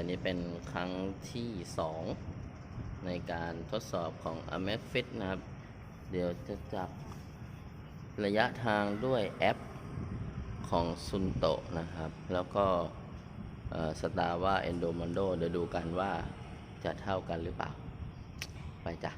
แต่นี้เป็นครั้งที่สองในการทดสอบของ a m e f i t นะครับ เดี๋ยวจะจับระยะทางด้วยแอปของซุนโตะนะครับ แล้วก็สตาร์ว่า Endomondo เดี๋ยวดูกันว่าจะเท่ากันหรือเปล่า ไปจ้ะ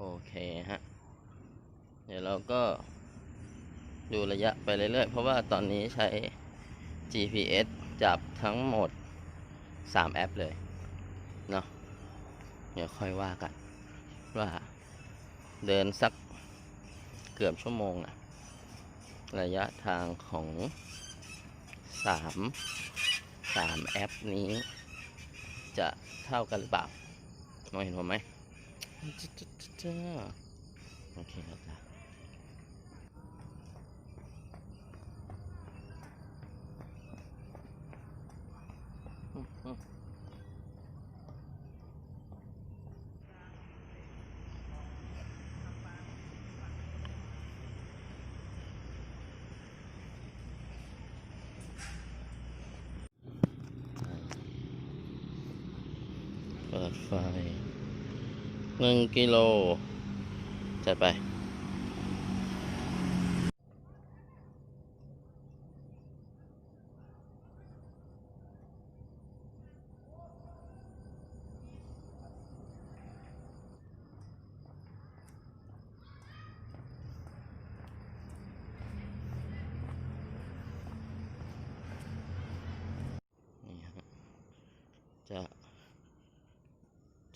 โอเคฮะ เดี๋ยวเราก็ดูระยะไปเรื่อยๆ เพราะว่าตอนนี้ใช้ GPS จับทั้งหมด 3 แอปเลย เนาะเดี๋ยวค่อยว่ากัน ว่าเดินสักเกือบชั่วโมงอะระยะทางของ3 3แอปนี้ จะเท่ากันหรือเปล่ามองเห็นผมไหม จ้าจ้าจ้ หนึ่งกิโลจัดไปจะ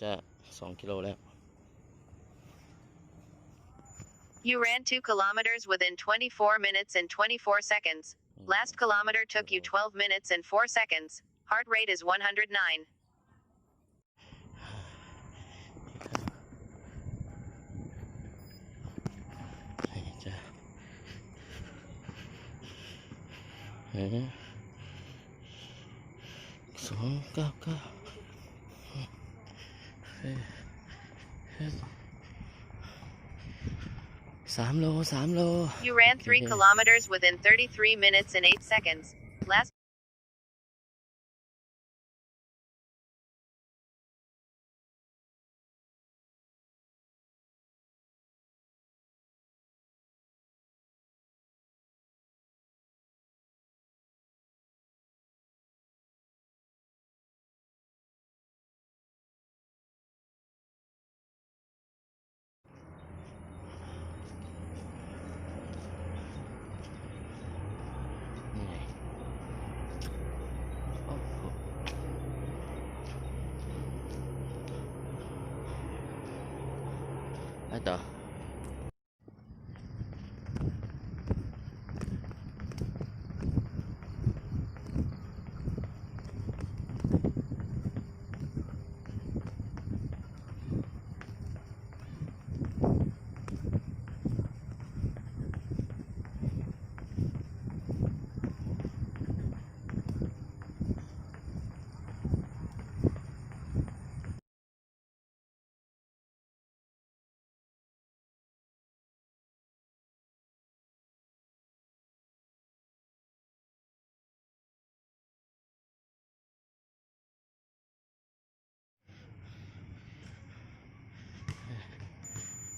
จะสองกิโลแล้ว You ran 2 kilometers within 24 minutes and 24 seconds. Oh Last kilometer took you 12 minutes and 4 seconds. Heart rate is 109. So go go. สองเก้าเก้าเฮ้ยเฮ้ยสามโลสามโล You ran 3 Okay. kilometers within 33 minutes and 8 seconds. ไป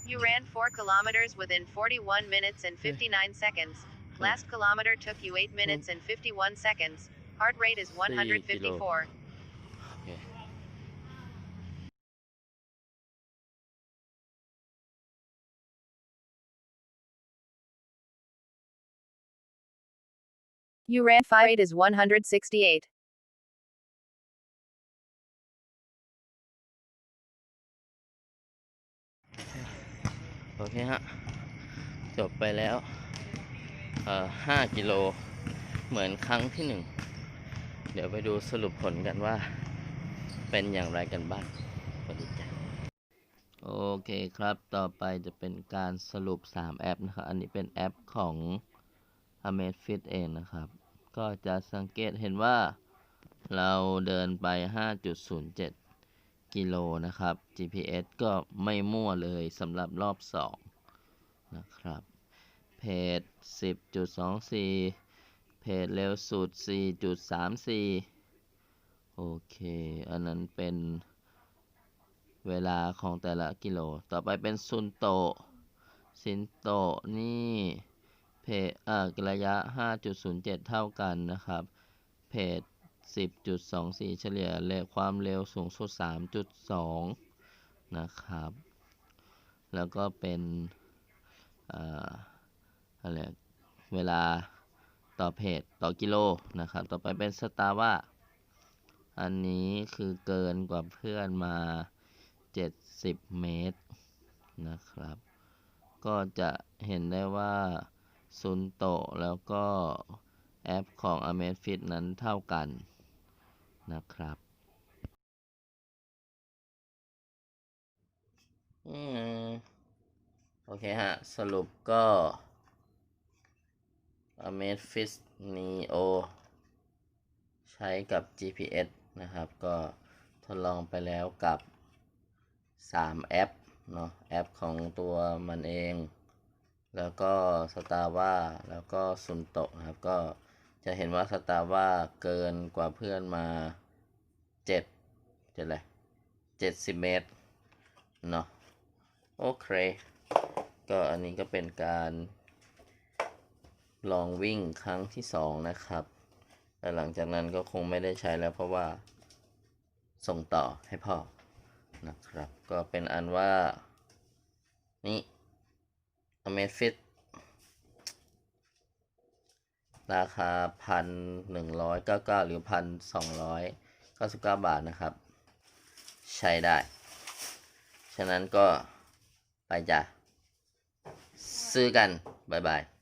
You ran 4 kilometers within 41 minutes and 59 seconds. Last kilometer took you 8 minutes and 51 seconds. Heart rate is 154. You ran 5 8 is 168. โอเคฮะ จบไปแล้วเอ่อห้ากิโลเหมือนครั้งที่หนึ่ง เดี๋ยวไปดูสรุปผลกันว่า เป็นอย่างไรกันบ้างสวัสดีจ้ะโอเคครับ ต่อไปจะเป็นการสรุป 3 แอปนะครับ อันนี้เป็นแอปของ Amazfit เองนะครับ ก็จะสังเกตเห็นว่าเราเดินไป 5.07 กิโลนะครับ GPS ก็ไม่มั่วเลยสำหรับรอบ 2 นะครับ เพจ10.24 เพจเร็วสุด 4.34 โอเค อันนั้นเป็นเวลาของแต่ละกิโล ต่อไปเป็นซุนโตซินโตนี่ เพจอ่าระยะ 5.07 เท่ากันนะครับ เพจ 10.24 เฉลี่ยเร็วความเร็วสูงสุด 3.2 นะครับ แล้วก็เป็นอะไรเวลาต่อเพจต่อกิโลนะครับ ต่อไปเป็นสตาร์ว่าอันนี้คือเกินกว่าเพื่อนมา 70 เมตรนะครับ ก็จะเห็นได้ว่าซุนโตแล้วก็แอปของ Amazfit นั้นเท่ากัน นะครับอืมโอเคฮะ สรุปก็ Amazfit Neo ใช้กับ GPS นะครับ ก็ทดลองไปแล้วกับ 3 แอปเนาะแอปของตัวมันเอง แล้วก็ Strava แล้วก็ซุนโตะนะครับก็ จะเห็นว่า Strava เกินกว่าเพื่อนมา7จะอะไร70เมตรเนาะโอเค ก็อันนี้ก็เป็นการลองวิ่งครั้งที่สองนะครับแต่หลังจากนั้นก็คงไม่ได้ใช้แล้วเพราะว่าส่งต่อให้พ่อนะครับ ก็เป็นอันว่า นี่ Amazfit ราคาพันหนึ่งร้อยเก้าเก้าหรือพันสองร้อยเก้าสิบเก้าบาทนะครับ ใช้ได้ ฉะนั้นก็ไปจ้ะซื้อกัน บ๊ายบาย